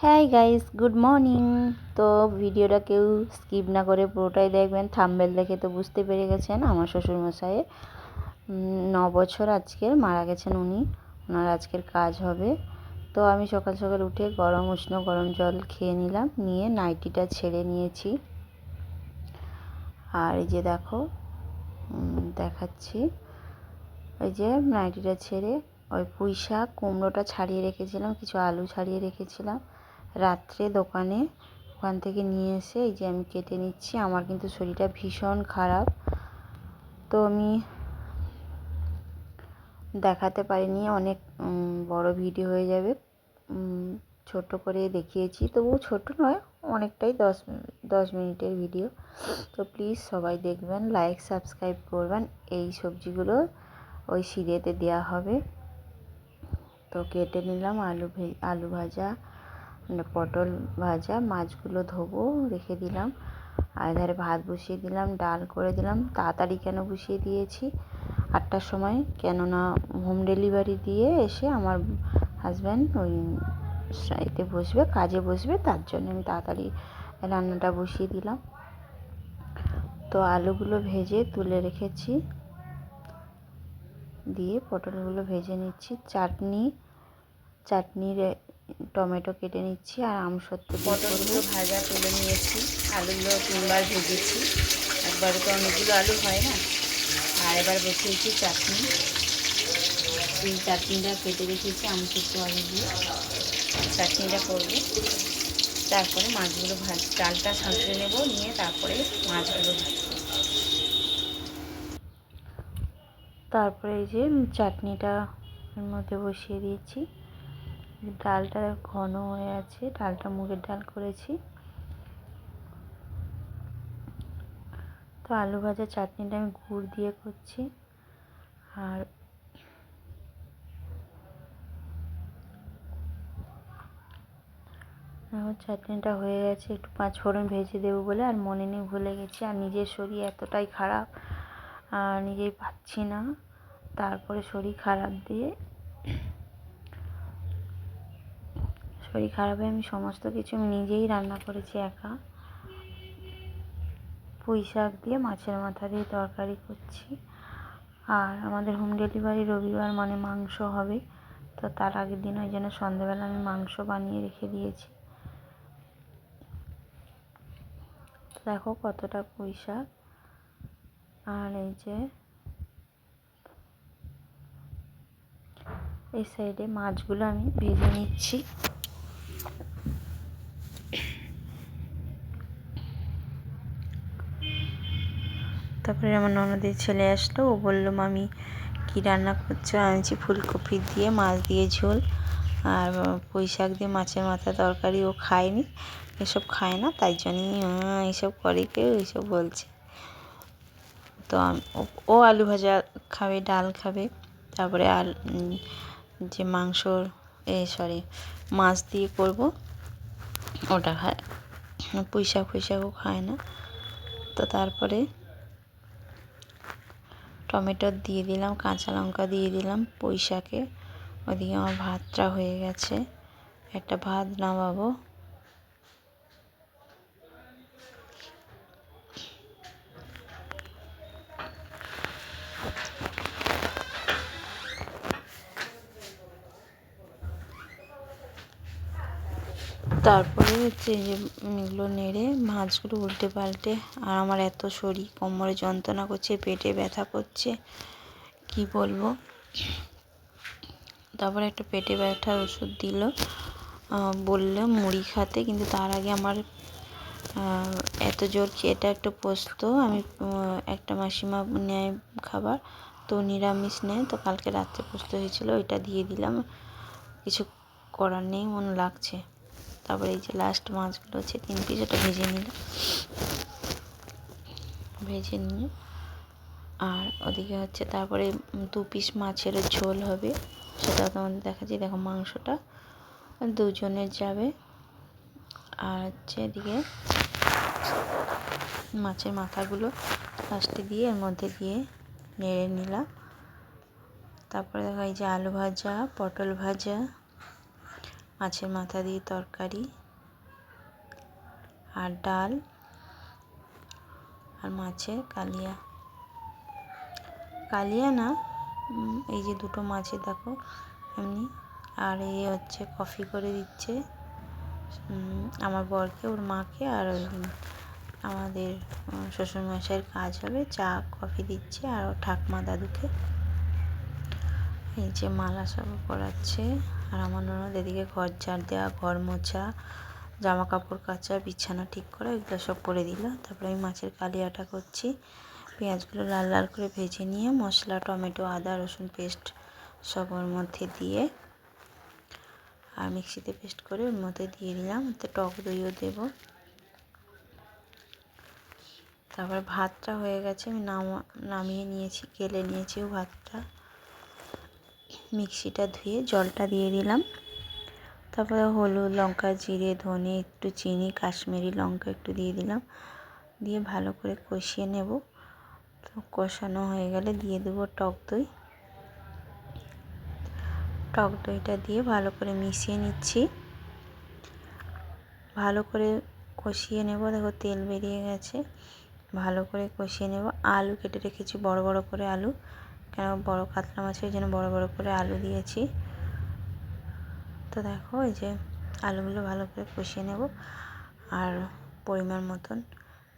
হ্যাঁ guys good morning তো ভিডিওটা কেউ স্কিপ না করে পুরোটাই দেখবেন। থাম্বেল দেখে তো বুঝতে পেরে গেছেন আমার শ্বশুরমশাইয়ের ন বছর আজকের, মারা গেছেন উনি। ওনার আজকের কাজ হবে। তো আমি সকাল সকাল উঠে গরম, উষ্ণ গরম জল খেয়ে নিলাম, নিয়ে নাইটিটা ছেড়ে নিয়েছি। আর এই যে দেখো দেখাচ্ছি। ওই যে নাইটিটা ছেড়ে ওই পুঁই শাক কুমড়োটা ছাড়িয়ে রেখেছিলাম, কিছু আলু ছাড়িয়ে রেখেছিলাম। রাত্রে দোকানে, ওখান থেকে নিয়ে এসে এই যে আমি কেটে নিচ্ছি। আমার কিন্তু শরীরটা ভীষণ খারাপ। তো আমি দেখাতে পারিনি, অনেক বড় ভিডিও হয়ে যাবে। ছোট করে দেখিয়েছি। তবুও ছোট নয়, অনেকটাই দশ দশ মিনিটের ভিডিও। তো প্লিজ সবাই দেখবেন, লাইক, সাবস্ক্রাইব করবেন। এই সবজিগুলো ওই সিঁড়েতে দেওয়া হবে। তো কেটে নিলাম আলু আলু ভাজা। মানে পটল ভাজা, মাছগুলো ধোবো, রেখে দিলাম। আর এধারে ভাত বসিয়ে দিলাম, ডাল করে দিলাম। তাড়াতাড়ি কেন বসিয়ে দিয়েছি? আটটার সময়। কেননা হোম ডেলিভারি দিয়ে এসে আমার হাজব্যান্ড ওই এতে বসবে, কাজে বসবে, তার জন্য আমি তাড়াতাড়ি রান্নাটা বসিয়ে দিলাম। তো আলুগুলো ভেজে তুলে রেখেছি। দিয়ে পটলগুলো ভেজে নিচ্ছি। চাটনি, চাটনির টমেটো কেটে নিচ্ছি আর আমসত্ত্ব পটলগুলো ভাজা তুলে নিয়েছি আলুগুলো তিনবার ভেজেছি। একবারে তো অনেকগুলো আলু হয় না। আর এবার বসিয়েছি চাটনি। এই চাটনিটা কেটে রেখেছি আমসত্ত্ব আলু দিয়ে। চাটনিটা করব। তারপরে মাছগুলো ভাজ চালটা সাঁতরে নেব নিয়ে তারপরে মাছগুলো ভাজবো। তারপরে এই যে চাটনিটা এর মধ্যে বসিয়ে দিয়েছি। ডালটা ঘন হয়ে আছে, ডালটা মুগের ডাল করেছি। তো আলু ভাজা চাটনিটা আমি গুড় দিয়ে করছি। আর আমার চাটনিটা হয়ে গেছে, একটু পাঁচ ফোড়ন ভেজে দেবো বলে, আর মনে নেই ভুলে গেছি। আর নিজের শরীর এতটাই খারাপ, আর নিজেই পাচ্ছি না। তারপরে শরীর খারাপ দিয়ে শরীর খারাপে আমি সমস্ত কিছু নিজেই রান্না করেছি একা। পুঁই শাক দিয়ে, মাছের মাথা দিয়ে তরকারি করছি। আর আমাদের হোম ডেলিভারি রবিবার মানে মাংস হবে, তো তার আগের দিন ওই জন্য সন্ধ্যেবেলা আমি মাংস বানিয়ে রেখে দিয়েছি। দেখো কতটা পুঁই শাক। আর এই যে, এই সাইডে মাছগুলো আমি ভেজে নিচ্ছি। তারপরে আমার ননদের ছেলে আসলো। ও বলল মামি কী রান্না করছ? আমি বলছি ফুলকপি দিয়ে মাছ দিয়ে ঝোল আর পুঁই শাক দিয়ে মাছের মাথা তরকারি ও খায়নি। এসব খায় না তাই জন্যই "আহ, এইসব করে কেউ এইসব বলছে। তো ও- আলু ভাজা খাবে ডাল খাবে। তারপরে উম, যে মাংসর এ সরি মাছ দিয়ে করব। ওটা খায় পুঁই শাক ফুই শাকও খায় না। তো তারপরে টমেটো দিয়ে দিলাম, কাঁচা লঙ্কা দিয়ে দিলাম পুঁই শাকে ওদিকে আমার ভাতটা হয়ে গেছে। একটা ভাত নামাবো। তারপরে হচ্ছে যে এগুলো নেড়ে মাছগুলো উল্টে পাল্টে, আর আমার এত শরীর, কোমরে যন্ত্রণা করছে, পেটে ব্যথা করছে, কি বলব? তারপরে একটা পেটে ব্যথার ওষুধ দিল বলল মুড়ি খাতে, কিন্তু তার আগে আমার এত জোর এটা একটা পোস্ত? আমি একটা মাসিমা নেয় খাবার, তো নিরামিষ নেয়, তো কালকে রাত্রে পোস্ত হয়েছিল, ওইটা দিয়ে দিলাম, কিছু করার নেই, মন লাগছে। তারপরে এই যে লাস্ট মাছগুলো হচ্ছে তিন পিস ওটা ভেজে নিলাম। ভেজে নিয়ে, আর ওদিকে হচ্ছে তারপরে দু পিস মাছের ঝোল হবে সেটাও তোমাদের দেখাচ্ছি। দেখো মাংসটা দুজনের যাবে। আর হচ্ছে এদিকে মাছের মাথাগুলো লাস্টে দিয়ে এর মধ্যে দিয়ে নেড়ে নিলাম। তারপরে দেখো এই যে আলু ভাজা, পটল ভাজা মাছের মাথা দিয়ে তরকারি আর ডাল আর মাছের কালিয়া। কালিয়া না এই যে দুটো মাছের দেখো এমনি। আর এ হচ্ছে কফি করে দিচ্ছে আমার বরকে, ওর মাকে আর আমাদের শ্বশুরমশাইয়ের কাজ হবে, চা, কফি দিচ্ছে আর ঠাকমা দাদুকে। এই যে মালা সব পরাচ্ছে। আর আমার ননদ এদিকে ঘর ঝাড় দেওয়া ঘর মোছা জামা কাপড় কাচা, বিছানা ঠিক করা, এগুলো সব করে দিল। তারপরে আমি মাছের কালিয়াটা করছি। পেঁয়াজগুলো লাল লাল করে ভেজে নিয়ে মশলা, টমেটো, আদা, রসুন পেস্ট সব ওর মধ্যে দিয়ে আর মিক্সিতে পেস্ট করে ওর মধ্যে দিয়ে দিলাম। এতে টক দইও দেবো। তারপর ভাতটা হয়ে গেছে। আমি নামা, নামিয়ে নিয়েছি, গেলে নিয়েছিও ভাতটা। মিক্সিটা ধুয়ে জলটা দিয়ে দিলাম। তারপরে হলুদ লঙ্কা, জিরে, ধনে, একটু চিনি, কাশ্মীরি লঙ্কা একটু দিয়ে দিলাম। দিয়ে ভালো করে কষিয়ে নেব। তো কষানো হয়ে গেলে দিয়ে দেবো টক দই। টক দইটা দিয়ে ভালো করে মিশিয়ে নিচ্ছি। ভালো করে কষিয়ে নেব। দেখো তেল বেরিয়ে গেছে। ভালো করে কষিয়ে নেব। আলু কেটে রেখেছি, বড় বড় করে আলু। কেন বড় কাতলা মাছের জন্য বড় বড় করে আলু দিয়েছি। তো দেখো, এই যে আলুগুলো ভালো করে কষিয়ে নেব আর পরিমাণ মতন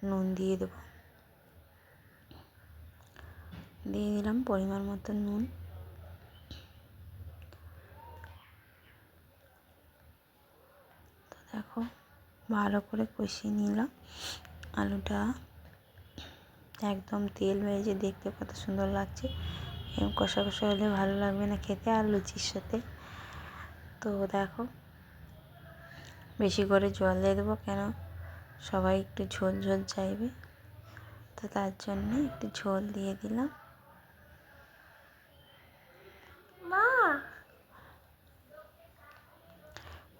নুন দিয়ে দেব। দিয়ে দিলাম পরিমাণ মতন নুন। তো দেখো, ভালো করে কষিয়ে নিলাম আলুটা। একদম তেল ভেজে দেখতে কত সুন্দর লাগছে। এরকম কষা কষা হলে ভালো লাগবে না খেতে আর লুচির সাথে। তো দেখো, বেশি করে জল দিয়ে দেবো কেন? সবাই একটু ঝোল ঝোল চাইবে। তো তার জন্যে একটু ঝোল দিয়ে দিলাম।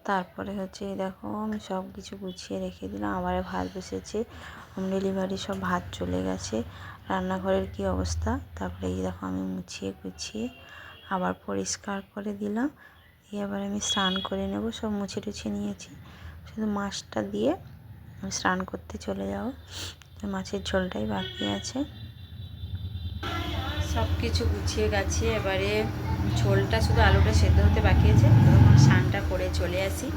তারপরে হচ্ছে দেখো আমি সব কিছু গুছিয়ে রেখে দিলাম আবার ভাত বসেছে হোম ডেলিভারি সব ভাত চলে গেছে, রান্নাঘরের কি অবস্থা? তারপরে এই দেখো আমি মুছিয়ে গুছিয়ে আবার পরিষ্কার করে দিলাম, দিয়ে আবার আমি স্নান করে নেব, সব মুছে টুছে নিয়েছি, শুধু মাছটা দিয়ে আমি স্নান করতে চলে যাব, মাছের ঝোলটাই বাকি আছে। সব কিছু গুছিয়ে গাছিয়ে এবারে ঝোলটা শুধু আলুটা সেদ্ধ হতে বাকি আছে। তখন স্নানটা করে চলে আসি।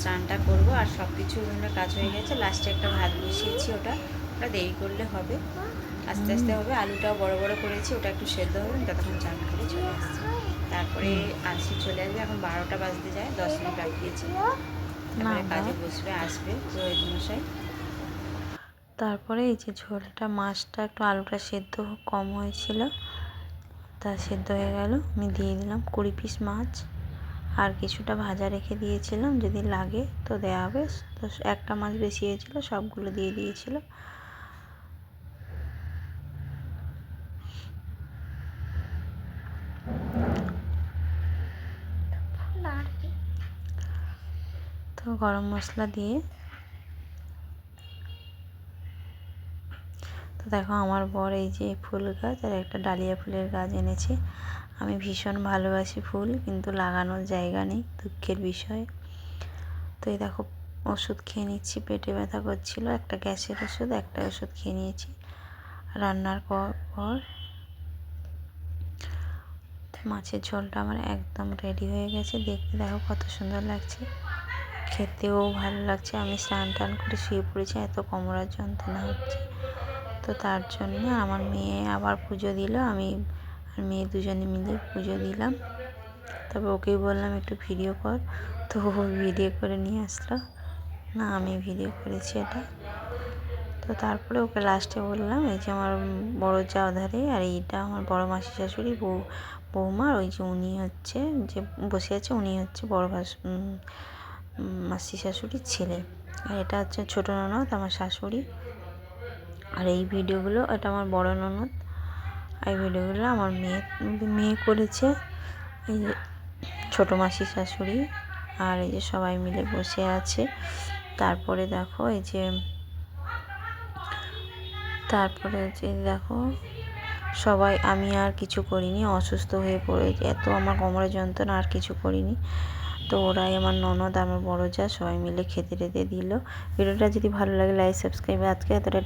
স্নানটা করব আর সব কিছু কাজ হয়ে গেছে। লাস্টে একটা ভাত বসিয়েছি ওটা। ওটা দেরি করলে হবে। আস্তে আস্তে হবে। আলুটাও বড় বড় করেছি ওটা একটু সেদ্ধ হবে ততক্ষণ চান করে চলে আসছি। তারপরে আসি চলে আসবে। এখন বারোটা বাজতে যায় দশ মিনিট বাকি আছে। তারপরে কাজে বসবে আসবে। পুরোহিত মশাই। তারপরে এই যে ঝোলটা, মাছটা একটু আলুটা সেদ্ধ কম হয়েছিল। তা সেদ্ধ হয়ে গেল, আমি দিয়ে দিলাম কুড়ি পিস মাছ। আর কিছুটা ভাজা রেখে দিয়েছিলাম, যদি লাগে তো দেওয়া হবে। তো একটা মাছ বেশি হয়েছিল, সবগুলো দিয়ে দিয়েছিল। তো গরম মশলা দিয়ে দেখো আমার বর এই যে ফুল গাছ আর একটা ডালিয়া ফুলের গাছ এনেছে। আমি ভীষণ ভালোবাসি ফুল, কিন্তু লাগানোর জায়গা নেই, দুঃখের বিষয়। তো এই দেখো, ওষুধ খেয়ে নিচ্ছি, পেটে ব্যথা করছিল, একটা গ্যাসের ওষুধ, একটা ওষুধ খেয়ে নিয়েছি, রান্নার পর পর মাছের ঝোলটা আমার একদম রেডি হয়ে গেছে। দেখতে দেখো কত সুন্দর লাগছে, খেতেও ভালো লাগছে। আমি স্নান টান করে শুয়ে পড়েছি, এত কোমরার যন্ত্রণা হচ্ছে। তো তার জন্য আমার মেয়ে আবার পুজো দিল, আমি আর মেয়ে দুজনে মিলে পুজো দিলাম। তারপর ওকেই বললাম, একটু ভিডিও কর। তো ও ভিডিও করে নিয়ে আসলো। না, আমি ভিডিও করেছি এটা। তো তারপরে ওকে লাস্টে বললাম, এই যে আমার বড় যা ধারে আর এইটা আমার বড় মাসি শাশুড়ি, বউ বৌমার ওই যে উনি হচ্ছে যে বসে আছে, উনি হচ্ছে বড় মাসি শাশুড়ির ছেলে। আর এটা হচ্ছে ছোটো ননদ, আমার শাশুড়ি। আর এই ভিডিওগুলো, এটা আমার বড় ননদ, এই ভিডিওগুলো আমার মেয়ে মেয়ে করেছে। এই যে ছোটো মাসি শাশুড়ি আর এই যে সবাই মিলে বসে আছে। তারপরে দেখো এই যে, তারপরে যে দেখো, সবাই, আমি আর কিছু করিনি, অসুস্থ হয়ে পড়ে এত আমার কোমরের যন্ত্রণা, আর কিছু করিনি। তো ওরাই আমার ননদ, আমার বড় যা, সবাই মিলে খেতে টেতে দিল। ভিডিওটা যদি ভালো লাগে লাইক সাবস্ক্রাইব আজকে এতটা